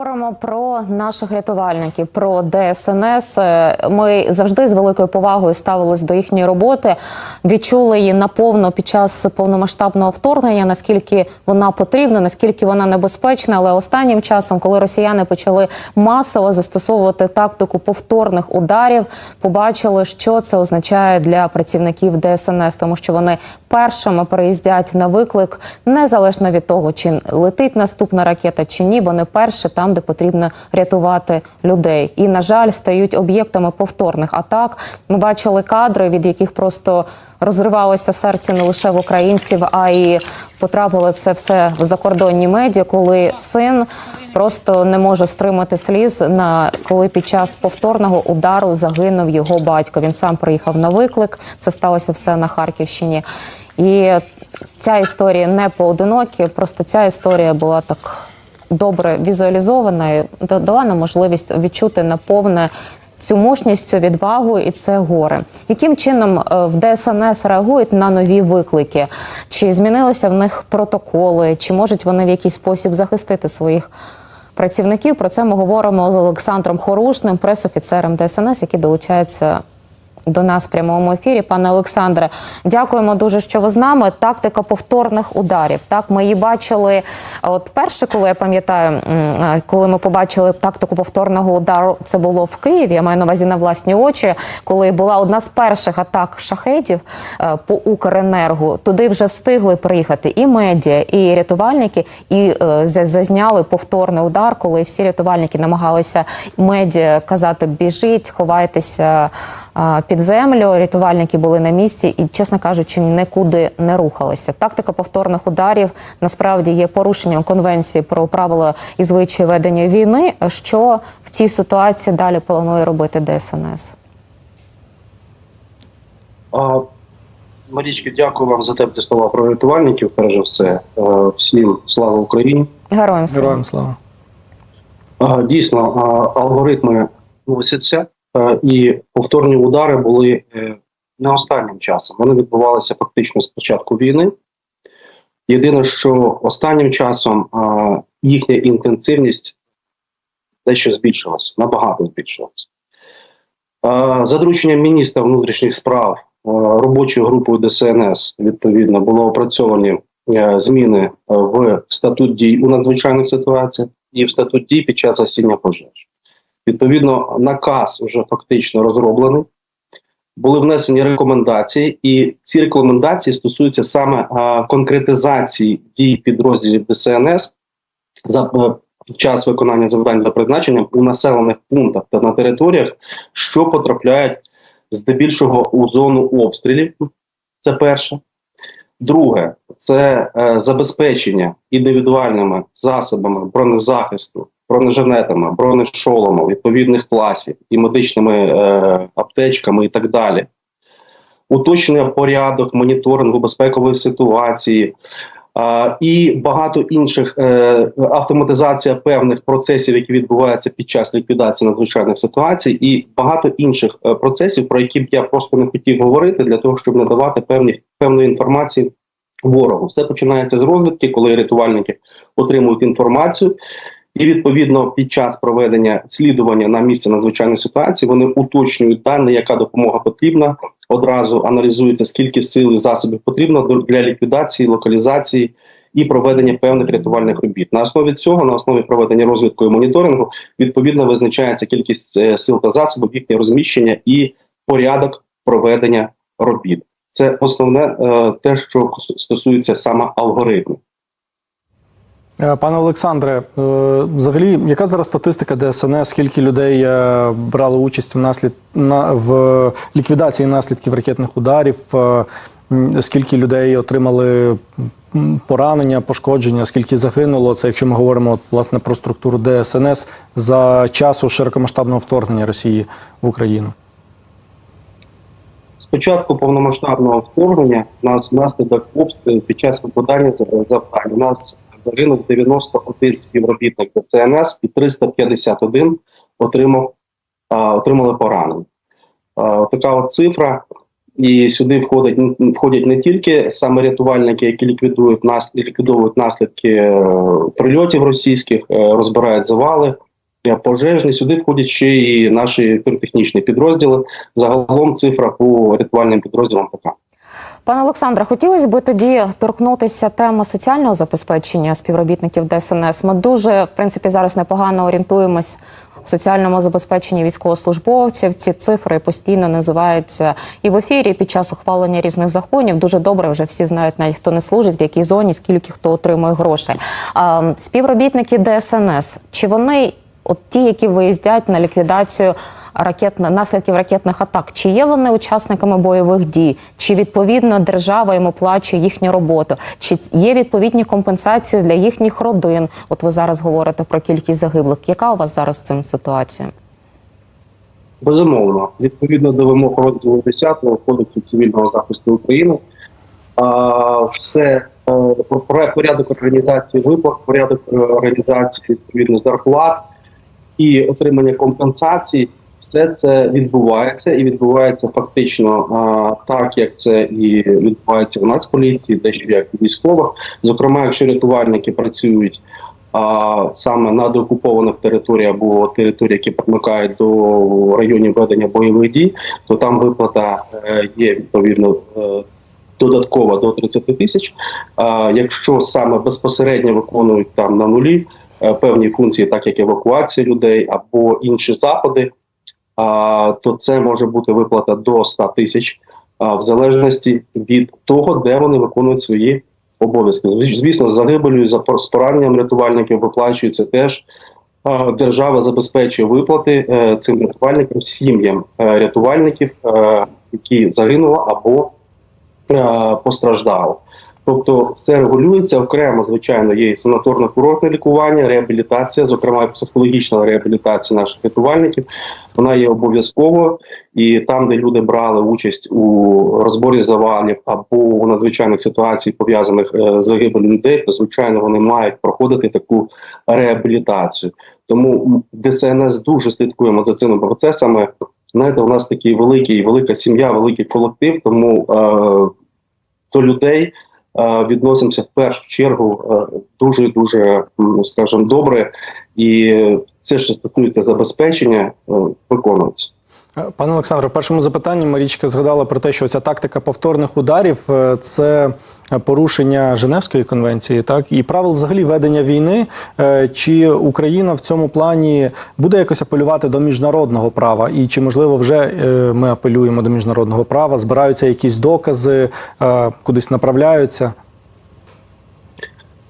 Говоримо про наших рятувальників, про ДСНС. Е, Ми завжди з великою повагою ставились до їхньої роботи. Відчули її наповно під час повномасштабного вторгнення. Наскільки вона потрібна, наскільки вона небезпечна. Але останнім часом, коли росіяни почали масово застосовувати тактику повторних ударів, побачили, що це означає для працівників ДСНС, тому що вони першими переїздять на виклик, незалежно від того, чи летить наступна ракета чи ні. Вони перші там, де потрібно рятувати людей. І на жаль, стають об'єктами повторних атак. Ми бачили кадри, від яких просто розривалося серце не лише в українців, а й потрапило це все в закордонні медіа, коли син просто не може стримати сліз на коли під час повторного удару загинув його батько. Він сам приїхав на виклик. Це сталося все на Харківщині. І ця історія не поодинокі, просто ця історія була так добре візуалізована і дала нам можливість відчути наповне цю мужність, цю відвагу і це горе. Яким чином е, в ДСНС реагують на нові виклики? Чи змінилися в них протоколи, чи можуть вони в якийсь спосіб захистити своїх працівників? Про це ми говоримо з Олександром Хорушним, пресофіцером ДСНС, який долучається до нас в прямому ефірі. Пане Олександре, дякуємо дуже, що ви з нами. Тактика повторних ударів. Так, ми її бачили. От перше, коли я пам'ятаю, коли ми побачили тактику повторного удару, це було в Києві. Я маю на увазі на власні очі, коли була одна з перших атак шахедів е, по Укренергу. Туди вже встигли приїхати і медіа, і рятувальники, і е, зазняли повторний удар, коли всі рятувальники намагалися медіа казати біжіть, ховайтеся е, під землю. Рятувальники були на місці і, чесно кажучи, нікуди не рухалися. Тактика повторних ударів насправді є порушенням конвенції про правила і звичаї ведення війни. Що в цій ситуації далі планує робити ДСНС? А, Марічки, дякую вам за теплі слова про рятувальників. Перш за все, Е, всім слава Україні. Героям слава. Героям слава. А, Дійсно, а, алгоритми висяться, е, і повторні удари були е, не останнім часом. Вони відбувалися фактично з початку війни. Єдине, що останнім часом їхня інтенсивність дещо збільшилась, набагато збільшилась. За дорученням міністра внутрішніх справ е, робочою групою ДСНС відповідно було опрацьовані е, зміни е, в статут дій у надзвичайних ситуаціях і в статут дій під час гасіння пожеж. Відповідно, наказ вже фактично розроблений. Були внесені рекомендації, і ці рекомендації стосуються саме а, конкретизації дій підрозділів ДСНС за е, під час виконання завдань за призначенням у населених пунктах та на територіях, що потрапляють здебільшого у зону обстрілів. Це перше. Друге, це е, забезпечення індивідуальними засобами бронезахисту, бронежилетами, бронешоломом відповідних класів і медичними е, аптечками і так далі. Уточнення порядок моніторингу безпекової ситуації е, і багато інших е, автоматизація певних процесів, які відбуваються під час ліквідації надзвичайних ситуацій, і багато інших е, процесів, про які б я просто не хотів говорити, для того, щоб надавати певні певної інформації ворогу. Все починається з розвідки, коли рятувальники отримують інформацію. І відповідно під час проведення слідування на місці надзвичайної ситуації вони уточнюють дані, яка допомога потрібна. Одразу аналізується, скільки сил і засобів потрібно для ліквідації, локалізації і проведення певних рятувальних робіт. На основі цього, на основі проведення розвідку і моніторингу, відповідно визначається кількість е, сил та засобів, їхнє розміщення і порядок проведення робіт. Це основне е, те, що стосується саме алгоритму. Е, Пане Олександре, е, взагалі, яка зараз статистика ДСНС? Скільки людей е, брали участь в наслід на в ліквідації наслідків ракетних ударів? Скільки людей отримали поранення, пошкодження? Скільки загинуло? Це якщо ми говоримо от, власне про структуру ДСНС за часу широкомасштабного вторгнення Росії в Україну? З початку повномасштабного вторгнення нас внаслідок обстрілів під час виконання завдань у нас загинув 91 співробітник ДСНС і 351 отримав, отримали поранення. Така от цифра. І сюди входять входять не тільки саме рятувальники, які ліквідують нас ліквідовують наслідки е, прильотів російських, е, розбирають завали. е, Пожежні сюди входять ще і наші піротехнічні підрозділи. Загалом цифра по рятувальним підрозділам така. Пане Олександре, хотілося б тоді торкнутися теми соціального забезпечення співробітників ДСНС. Ми дуже, в принципі, зараз непогано орієнтуємось в соціальному забезпеченні військовослужбовців. Ці цифри постійно називаються і в ефірі і під час ухвалення різних законів. Дуже добре вже всі знають, навіть хто не служить, в якій зоні, скільки хто отримує грошей. А, співробітники ДСНС, чи вони От ті, які виїздять на ліквідацію ракет наслідків ракетних атак, чи є вони учасниками бойових дій, чи відповідно держава їм оплачує їхню роботу, чи є відповідні компенсації для їхніх родин? От ви зараз говорите про кількість загиблих. Яка у вас зараз цим ситуація? Безумовно, відповідно до вимог розділу 10 Кодексу цивільного захисту України, а, все е, порядок організації виплат, порядок е, організації відповідно зарплат і отримання компенсацій, все це відбувається і відбувається фактично а, так, як це і відбувається в Нацполіції, дещо як і військових. Зокрема, якщо рятувальники працюють а саме на деокупованих територіях або території, які примикають до районів ведення бойових дій, то там виплата е, є відповідно е, додаткова до 30 тисяч. Якщо саме безпосередньо виконують там на нулі певні функції, так як евакуація людей або інші заходи, то це може бути виплата до 100 тисяч в залежності від того, де вони виконують свої обов'язки. Звісно, загибелью за пораненням рятувальників виплачується теж. Держава забезпечує виплати е, цим рятувальникам, сім'ям е, рятувальників, е, які загинули або е, постраждали. Тобто все регулюється окремо, звичайно, є і санаторно-курортне лікування, реабілітація, зокрема психологічна реабілітація наших рятувальників. Вона є обов'язково, і там, де люди брали участь у розборі завалів або у надзвичайних ситуацій, пов'язаних е, з загибелью людей, то звичайно вони мають проходити таку реабілітацію. Тому ДСНС дуже слідкуємо за цими процесами. Знаєте, у нас такий великий, велика сім'я, великий колектив, тому е, до людей відносимося в першу чергу е, дуже дуже, скажімо, добре, і все, що стосується забезпечення, е, виконується. Е, Пане Олександре, в першому запитанні Марічка згадала про те, що ця тактика повторних ударів е, це порушення Женевської конвенції, так і правил взагалі ведення війни. Е, Чи Україна в цьому плані буде якось апелювати до міжнародного права? І чи можливо вже е, ми апелюємо до міжнародного права? Збираються якісь докази, е, кудись направляються?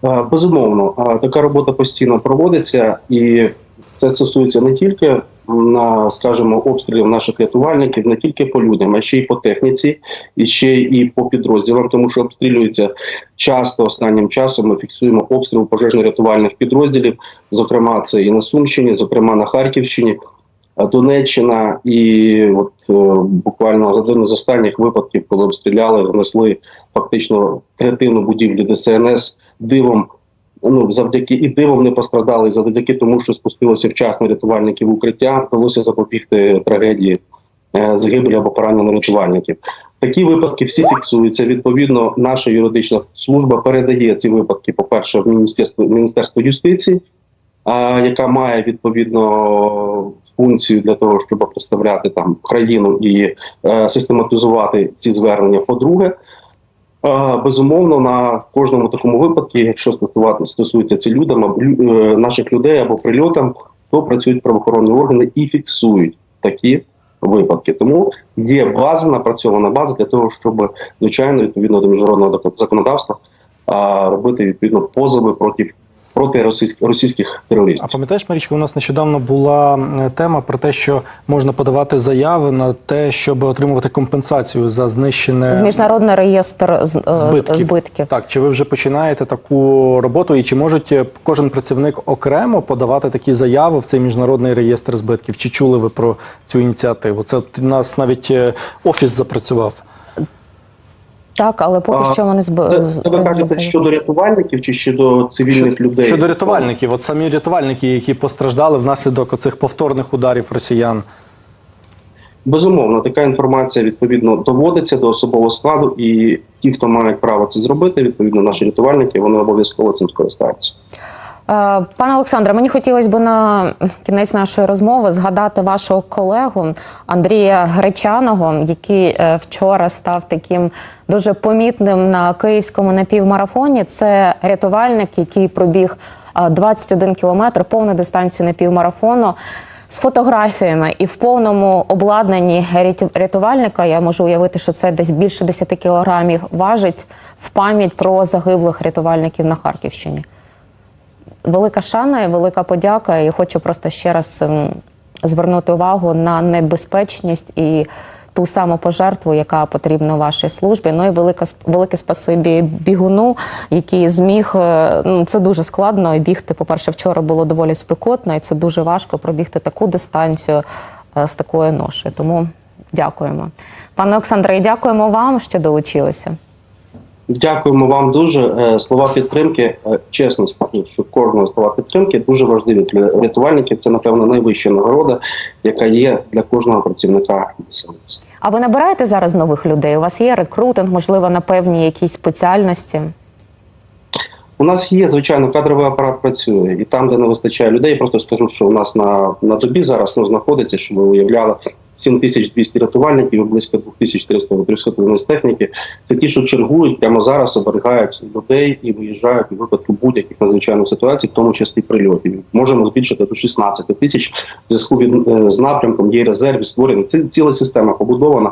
Е, Безумовно, е, така робота постійно проводиться, і це стосується не тільки на, скажімо, обстрілів наших рятувальників, не тільки по людям, а ще й по техніці, і ще і по підрозділам, тому що обстрілюється часто останнім часом. Ми фіксуємо обстріл пожежно-рятувальних підрозділів. Зокрема, це і на Сумщині, зокрема на Харківщині. Донеччина і от е, буквально один з останніх випадків, коли обстріляли, внесли фактично третину будівлі ДСНС дивом. Ну завдяки і дивом не постраждали, і завдяки тому, що спустилося вчасно рятувальники в укриття, вдалося запобігти трагедії е, загибелі або поранення рятувальників. Такі випадки всі фіксуються. Відповідно, наша юридична служба передає ці випадки, по-перше, в міністерство міністерство юстиції, а, яка має відповідно функцію для того, щоб представляти там країну і е, систематизувати ці звернення. По-друге, е, безумовно, на кожному такому випадку, якщо стосувати стосується ці людям, або е, наших людей або прильотам, то працюють правоохоронні органи і фіксують такі випадки. Тому є база, напрацьована база для того, щоб звичайно відповідно до міжнародного законодавства робити відповідно позови проти проти російських російських А пам'ятаєш, Марічка, у нас нещодавно була е, тема про те, що можна подавати заяви на те, щоб отримувати компенсацію за знищене В міжнародний реєстр з- е, збитків. збитків. Так, чи ви вже починаєте таку роботу, і чи можуть е, кожен працівник окремо подавати такі заяви в цей міжнародний реєстр збитків? Чи чули ви про цю ініціативу? Це у нас навіть офіс запрацював. Так, але поки А, що вони зб... Це, ви кажете щодо рятувальників чи щодо цивільних людей? Щодо рятувальників, от самі рятувальники, які постраждали внаслідок оцих повторних ударів росіян. Безумовно, така інформація відповідно доводиться до особового складу, і ті, хто мають право це зробити, відповідно, наші рятувальники, вони обов'язково цим скористаються. Е, Пане Олександре, мені хотілося б на кінець нашої розмови згадати вашого колегу Андрія Гречаного, який е, вчора став таким дуже помітним на київському напівмарафоні. Це рятувальник, який пробіг е, 21 кілометр, повну дистанцію напівмарафону. З фотографіями і в повному обладнанні рятувальника я можу уявити, що це десь більше 10 кілограмів важить в пам'ять про загиблих рятувальників на Харківщині велика шана і велика подяка. І хочу просто ще раз ем, звернути увагу на небезпечність і ту саму пожертву, яка потрібна вашій службі. Ну і велике, сп- велике спасибі бігуну, який зміг. е, Ну, це дуже складно бігти. По-перше, вчора було доволі спекотно, і це дуже важко пробігти таку дистанцію е, з такою ношею. Тому дякуємо. Пане Олександре, і дякуємо вам, що долучилися. Дякуємо вам дуже. Е, Слова підтримки, е, чесно скажу, що кожного слова підтримки дуже важливі для рятувальників. Це напевно найвища нагорода, яка є для кожного працівника. А ви набираєте зараз нових людей? У вас є рекрутинг, можливо, на певні якісь спеціальності? У нас є звичайно кадровий апарат працює, і там, де не вистачає людей, я просто скажу, що у нас на, на добі зараз ну, знаходиться, щоб ви уявляли 7200 рятувальників, і близько 2300 одиниць техніки. Це ті, що чергують прямо зараз, оберігають людей і виїжджають у випадку будь-яких надзвичайних ситуацій, в тому числі прильотів. Можемо збільшити до 16 тисяч в зв'язку е, з напрямком. Є резерв створений. Це ціла система побудована.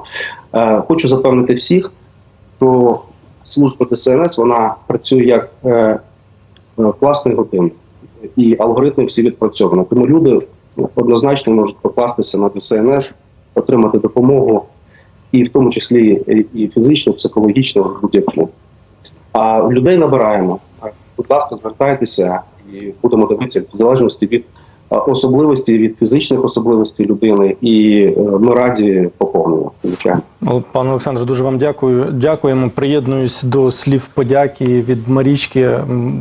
Е, хочу запевнити всіх, що служба ДСНС вона працює як е, класний годин, і алгоритми всі відпрацьовані. Тому люди однозначно можуть покластися на ДСНС, отримати допомогу, і в тому числі і- і фізично, психологічно, будь-яку. А людей набираємо. Будь ласка, звертайтеся і будемо дивитися в залежності від особливості, від фізичних особливостей людини, і е, ми раді поповненню, звичайно. Ну, Пане Олександре, дуже вам дякую. Дякуємо. Приєднуюсь до слів подяки від Марічки.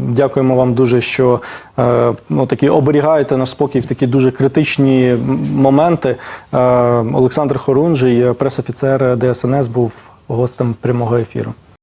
Дякуємо вам дуже, що е, ну, такі оберігаєте наш спокій в такі дуже критичні моменти. Е, Олександр Хорунжий, пресофіцер ДСНС, був гостем прямого ефіру.